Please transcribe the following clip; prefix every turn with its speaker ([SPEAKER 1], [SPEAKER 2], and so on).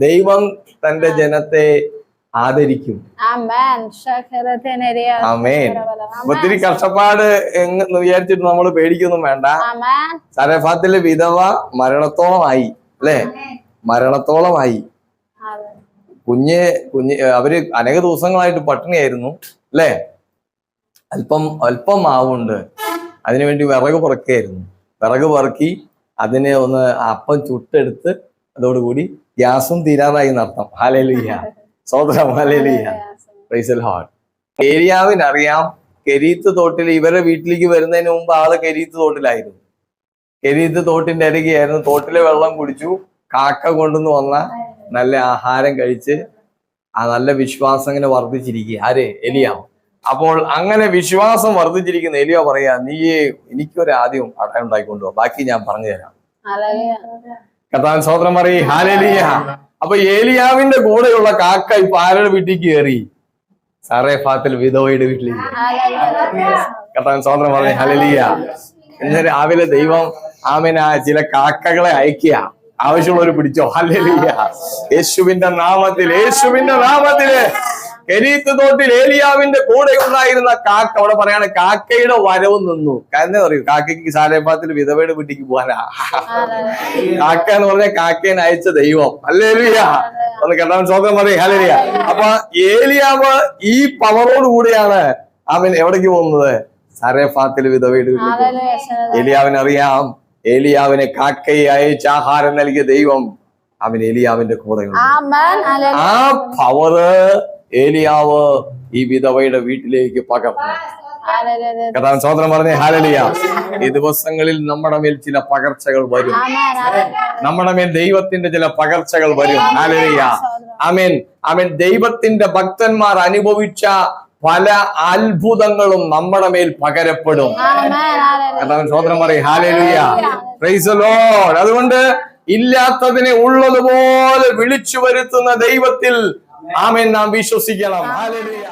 [SPEAKER 1] ദൈവം തന്റെ ജനത്തെ ആദരിക്കും. ഒത്തിരി കഷ്ടപ്പാട് എന്ന് വിചാരിച്ചിട്ട് നമ്മൾ പേടിക്കൊന്നും വേണ്ട. സരഫാത്തിലെ വിധവ മരണത്തോളമായി അല്ലേ? മരണത്തോളമായി. കുഞ്ഞ് കുഞ്ഞ് അവർ അനേക ദിവസങ്ങളായിട്ട് പട്ടിണിയായിരുന്നു അല്ലേ? അല്പം അല്പം മാവുണ്ട്. അതിനുവേണ്ടി വിറക് പറക്കുകയായിരുന്നു. വിറക് പറക്കി അതിനെ ഒന്ന് അപ്പം ചുട്ടെടുത്ത് അതോടുകൂടി ഗ്യാസും തീരാറായി നടത്താം ഹാലേലുയ്യ സോദരം ഹാലേലുയ്യ പ്രൈസൽ ഹാർട്ട് ഏരിയാവിനറിയാം കെരീത്ത് തോട്ടിൽ ഇവരെ വീട്ടിലേക്ക് വരുന്നതിന് മുമ്പ് ആൾ കെരീത്ത് തോട്ടിലായിരുന്നു. കെരീത്ത് തോട്ടിന്റെ അരികെയായിരുന്നു. തോട്ടിലെ വെള്ളം കുടിച്ചു. കാക്ക കൊണ്ടുവന്ന് വന്ന നല്ല ആഹാരം കഴിച്ച് ആ നല്ല വിശ്വാസം ഇങ്ങനെ വർദ്ധിച്ചിരിക്കുക. ആര്? എലിയാവ് അപ്പോൾ അങ്ങനെ വിശ്വാസം വർദ്ധിച്ചിരിക്കുന്ന എലിയോ പറയാ നീ എനിക്കൊരാദ്യം ആദ്യം അട ഉണ്ടായിക്കൊണ്ടുപോ ബാക്കി ഞാൻ പറഞ്ഞു തരാം
[SPEAKER 2] Hallelujah.
[SPEAKER 1] സ്വോത്രം പറയും ഹാലേലിയ. അപ്പൊ ഏലിയാവിന്റെ കൂടെയുള്ള കാക്ക ഇപ്പൊ ആരുടെ വീട്ടിൽ കയറി? സാറേ ഫാത്തിൽ വിധവയുടെ വീട്ടിലേക്ക് കത്താൻ സ്വോത്രം പറയും ഹലലിയ. ഇന്ന് രാവിലെ ദൈവം ആമിന ചില കാക്കകളെ അയക്കുക ആവശ്യമുള്ളവർ പിടിച്ചോ ഹലലിയ. യേശുവിന്റെ നാമത്തിൽ യേശുവിന്റെ നാമത്തിൽ കെരീത്ത് തോട്ടിൽ ഏലിയാവിന്റെ കൂടെ ഉണ്ടായിരുന്ന കാക്ക അവിടെ പറയാണ് കാക്കയുടെ വരവ് നിന്നു. കാരണം പറയൂ കാക്കയ്ക്ക് സാലേപാത്തിൽ വിധവയുടെ വീട്ടിക്ക് പോകാനാ. കാക്ക എന്ന് പറഞ്ഞ കാക്കയെ അയച്ച ദൈവം. ഹല്ലേലൂയ ഒന്ന് കേട്ടാൻ സ്വന്തം പറയും. ഹല്ലേലൂയ അപ്പൊ ഏലിയാവ് ഈ പവറോട് കൂടിയാണ് അവൻ എവിടേക്ക് പോകുന്നത്? സരേഫാത്തിൽ വിധവയുടെ വീട്ടിൽ
[SPEAKER 2] ഏലിയാവിനറിയാം
[SPEAKER 1] ഏലിയാവിന് അറിയാം ഏലിയാവിനെ കാക്കയെ അയച്ച ആഹാരം നൽകിയ ദൈവം അവൻ ഏലിയാവിന്റെ കൂടെയുണ്ട്.
[SPEAKER 2] Hallelujah.
[SPEAKER 1] ആ പവറ് ഏലിയാവ് ഈ വിധവയുടെ വീട്ടിലേക്ക് പകർന്നു. കഥാൻ സ്വതന്ത്രം പറഞ്ഞേ ഹാലലിയ. ഈ ദിവസങ്ങളിൽ നമ്മുടെ മേൽ ചില പകർച്ചകൾ വരും. നമ്മുടെ മേൽ ദൈവത്തിന്റെ ചില പകർച്ചകൾ വരും. ഹാലലിയ. ആമേൻ. ആമേൻ. ദൈവത്തിന്റെ ഭക്തന്മാർ അനുഭവിച്ച പല അത്ഭുതങ്ങളും നമ്മുടെ മേൽ പകരപ്പെടും. കഥാൻ സഹോദരൻ പറയും ഹാലലിയ. അതുകൊണ്ട് ഇല്ലാത്തതിനെ ഉള്ളതുപോലെ വിളിച്ചു വരുത്തുന്ന ദൈവത്തിൽ ആമേൻ. നാം വിശ്വസിക്കണം. ഹാലേലുയ